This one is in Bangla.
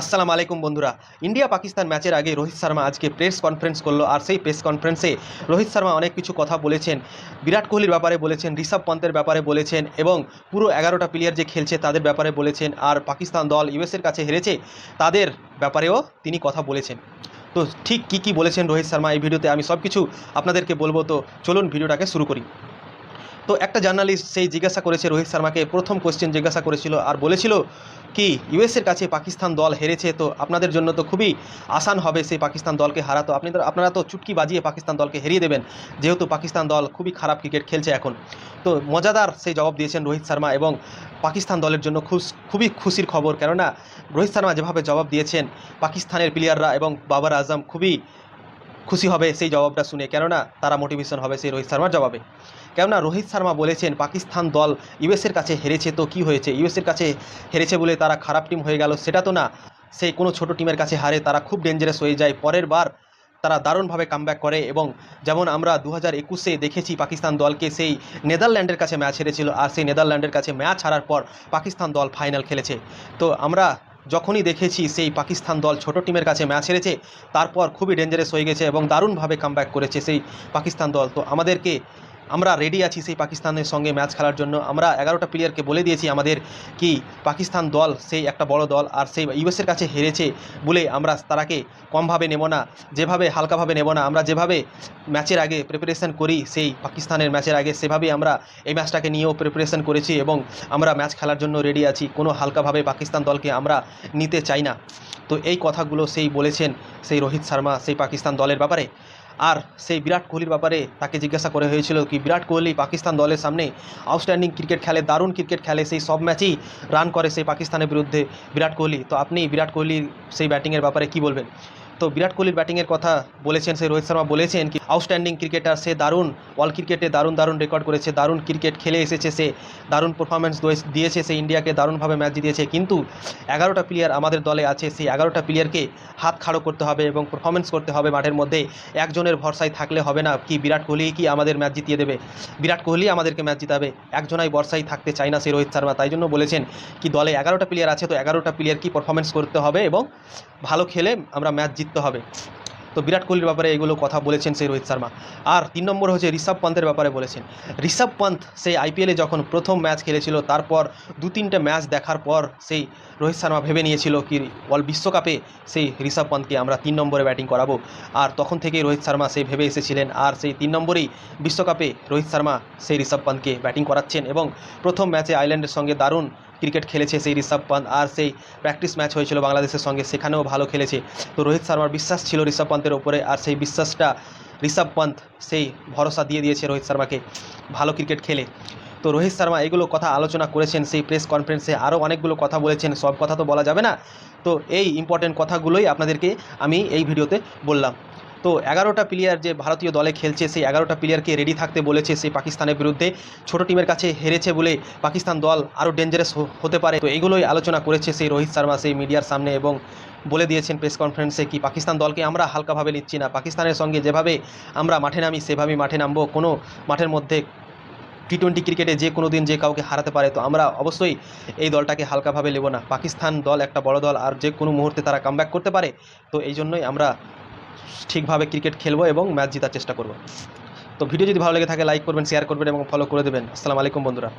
আসসালামু আলাইকুম বন্ধুরা। ইন্ডিয়া পাকিস্তান ম্যাচের আগে রোহিত শর্মা আজকে প্রেস কনফারেন্স করল আর সেই প্রেস কনফারেন্সে রোহিত শর্মা অনেক কিছু কথা বলেছেন। বিরাট কোহলির ব্যাপারে বলেছেন, ঋষভ পন্তের ব্যাপারে বলেছেন এবং পুরো এগারোটা প্লেয়ার যে খেলছে তাদের ব্যাপারে বলেছেন আর পাকিস্তান দল ইউএসের কাছে হেরেছে তাদের ব্যাপারেও তিনি কথা বলেছেন। তো ঠিক কী কী বলেছেন রোহিত শর্মা এই ভিডিওতে আমি সব কিছু আপনাদেরকে বলব। তো চলুন ভিডিওটাকে শুরু করি। তো একটা জার্নালিস্ট সেই জিজ্ঞাসা করেছে রোহিত শর্মাকে, প্রথম কোয়েশ্চেন জিজ্ঞাসা করেছিল আর বলেছিল কি ইউএসের কাছে পাকিস্তান দল হেরেছে, তো আপনাদের জন্য তো খুবই আসান হবে সেই পাকিস্তান দলকে আপনি তো, আপনারা তো চুটকি বাজিয়ে পাকিস্তান দলকে হারিয়ে দেবেন, যেহেতু পাকিস্তান দল খুবই খারাপ ক্রিকেট খেলছে এখন। তো মজাদার সেই জবাব দিয়েছেন রোহিত শর্মা এবং পাকিস্তান দলের জন্য খুবই খুশির খবর। কেননা রোহিত শর্মা যেভাবে জবাব দিয়েছেন, পাকিস্তানের প্লেয়াররা এবং বাবার আজম খুবই খুশি হবে সেই জবাবটা শুনে, কেননা তারা মোটিভেশন হবে সেই রোহিত শর্মার জবাবে। কেননা রোহিত শর্মা বলেছেন, পাকিস্তান দল ইউএসের কাছে হেরেছে তো কি হয়েছে? ইউএসের কাছে হেরেছে বলে তারা খারাপ টিম হয়ে গেল, সেটা তো না। সেই কোনো ছোট টিমের কাছে হারে তারা খুব ডেঞ্জারাস হয়ে যায়। পরের বার তারা দারুণভাবে কামব্যাক করে এবং যেমন আমরা দু হাজার একুশে দেখেছি, পাকিস্তান দলকে সেই নেদারল্যান্ডের কাছে ম্যাচ হেরেছিল। আর সেই নেদারল্যান্ডের কাছে ম্যাচ হারার পর পাকিস্তান দল ফাইনাল খেলেছে। তো আমরা যখনই দেখেছি সেই পাকিস্তান দল ছোট টিমের কাছে ম্যাচ হেরেছে, তারপর খুবই ডেঞ্জারাস হয়ে গেছে এবং দারুণভাবে কামব্যাক করেছে সেই পাকিস্তান দল। তো আমাদেরকে আমরা রেডি আছি সেই পাকিস্তানের সঙ্গে ম্যাচ খেলার জন্য। আমরা এগারোটা প্লেয়ারকে বলে দিয়েছি আমাদের কি পাকিস্তান দল, সেই একটা বড় দল আর সেই ইউএসের কাছে হেরেছে বলে আমরা তারাকে কমভাবে নেব না, যেভাবে হালকাভাবে নেব না। আমরা যেভাবে ম্যাচের আগে প্রিপারেশন করি, সেই পাকিস্তানের ম্যাচের আগে সেভাবেই আমরা এই ম্যাচটাকে নিয়েও প্রিপারেশন করেছি এবং আমরা ম্যাচ খেলার জন্য রেডি আছি। কোনো হালকাভাবে পাকিস্তান দলকে আমরা নিতে চাই না। তো এই কথাগুলো সেই বলেছেন সেই রোহিত শর্মা, সেই পাকিস্তান দলের ব্যাপারে। আর সেই বিরাট কোহলির ব্যাপারে তাকে জিজ্ঞাসা করে হয়েছিল কি, বিরাট কোহলি পাকিস্তান দলের সামনে আউটস্ট্যান্ডিং ক্রিকেট খেলে, দারুণ ক্রিকেট খেলে, সেই সব ম্যাচেই রান করে সেই পাকিস্তানের বিরুদ্ধে বিরাট কোহলি। তো আপনি বিরাট কোহলির সেই ব্যাটিংয়ের ব্যাপারে কি বলবেন? তো বিরাট কোহলির ব্যাটিংয়ের কথা বলেছেন, সেই রোহিত শর্মা বলেছেন কি আউটস্ট্যান্ডিং ক্রিকেটার সে দারুণ ওয়ার্ল্ড ক্রিকেটে দারুণ দারুণ রেকর্ড করেছে, দারুণ ক্রিকেট খেলে এসেছে সে, দারুণ পারফরমেন্স দিয়েছে সে ইন্ডিয়াকে, দারুণভাবে ম্যাচ জিতিয়েছে কিন্তু এগারোটা প্লেয়ার আমাদের দলে আছে, সেই এগারোটা প্লেয়ারকে হাত খাড়ো করতে হবে এবং পারফরমেন্স করতে হবে মাঠের মধ্যে। একজনের ভরসায় থাকলে হবে না, কি বিরাট কোহলি কি আমাদের ম্যাচ জিতিয়ে দেবে? বিরাট কোহলি আমাদেরকে ম্যাচ জিতাবে, একজনাই বর্ষায় থাকতে চায় না সেই রোহিত শর্মা, তাই জন্য বলেছেন কি, দলে এগারোটা প্লেয়ার আছে, তো এগারোটা প্লেয়ার কি পারফরমেন্স করতে হবে এবং ভালো খেলে আমরা ম্যাচ জিততে হবে। তো বিরাট কোহলির ব্যাপারে এগুলো কথা বলেছেন সেই রোহিত শর্মা। আর তিন নম্বর হচ্ছে ঋষভ পন্তের ব্যাপারে বলেছেন। ঋষভ পন্থ সেই আইপিএলে যখন প্রথম ম্যাচ খেলেছিল, তারপর দু তিনটে ম্যাচ দেখার পর সেই রোহিত শর্মা ভেবে নিয়েছিল কি ওয়ার্ল্ড বিশ্বকাপে সেই ঋষভ পন্থকে আমরা তিন নম্বরে ব্যাটিং করাবো। আর তখন থেকেই রোহিত শর্মা সেই ভেবে এসেছিলেন আর সেই তিন নম্বরেই বিশ্বকাপে রোহিত শর্মা সেই ঋষভ পন্থকে ব্যাটিং করাচ্ছেন। এবং প্রথম ম্যাচে আইল্যান্ডের সঙ্গে দারুণ ক্রিকেট খেলেছে সেই ঋষভ পন্থ আর সেই প্র্যাকটিস ম্যাচ হয়েছিল বাংলাদেশের সঙ্গে, সেখানেও ভালো খেলেছে। তো রোহিত শর্মার বিশ্বাস ছিল ঋষভ পন্থের ওপরে আর সেই বিশ্বাসটা ঋষভ পন্থ সেই ভরসা দিয়ে দিয়েছে রোহিত শর্মাকে ভালো ক্রিকেট খেলে। তো রোহিত শর্মা এগুলো কথা আলোচনা করেছেন, সেই প্রেস কনফারেন্সে আরও অনেকগুলো কথা বলেছেন, সব কথা তো বলা যাবে না। তো এই ইম্পর্টেন্ট কথাগুলোই আপনাদেরকে আমি এই ভিডিওতে বললাম। তো এগারোটা প্লেয়ার যে ভারতীয় দলে খেলছে, সেই এগারোটা প্লেয়ারকে রেডি থাকতে বলেছে সেই পাকিস্তানের বিরুদ্ধে। ছোট টিমের কাছে হেরেছে বলে পাকিস্তান দল আরও ডেঞ্জারাস হতে পারে। তো এগুলোই আলোচনা করেছে সেই রোহিত শর্মা সেই মিডিয়ার সামনে এবং বলে দিয়েছেন প্রেস কনফারেন্সে কি পাকিস্তান দলকে আমরা হালকাভাবে নিচ্ছি না। পাকিস্তানের সঙ্গে যেভাবে আমরা মাঠে নামি, সেভাবেই মাঠে নামবো। কোনো মাঠের মধ্যে টি টোয়েন্টি ক্রিকেটে যে কোনো দিন যে কাউকে হারাতে পারে, তো আমরা অবশ্যই এই দলটাকে হালকাভাবে নেব না। পাকিস্তান দল একটা বড় দল, আর যে কোনো মুহূর্তে তারা কামব্যাক করতে পারে। তো এই জন্যই আমরা ঠিকভাবে ক্রিকেট খেলব এবং ম্যাচ জেতার চেষ্টা করব। তো ভিডিও যদি ভালো লেগে থাকে লাইক করবেন শেয়ার করবেন এবং ফলো করে দেবেন। আসসালামু আলাইকুম বন্ধুরা।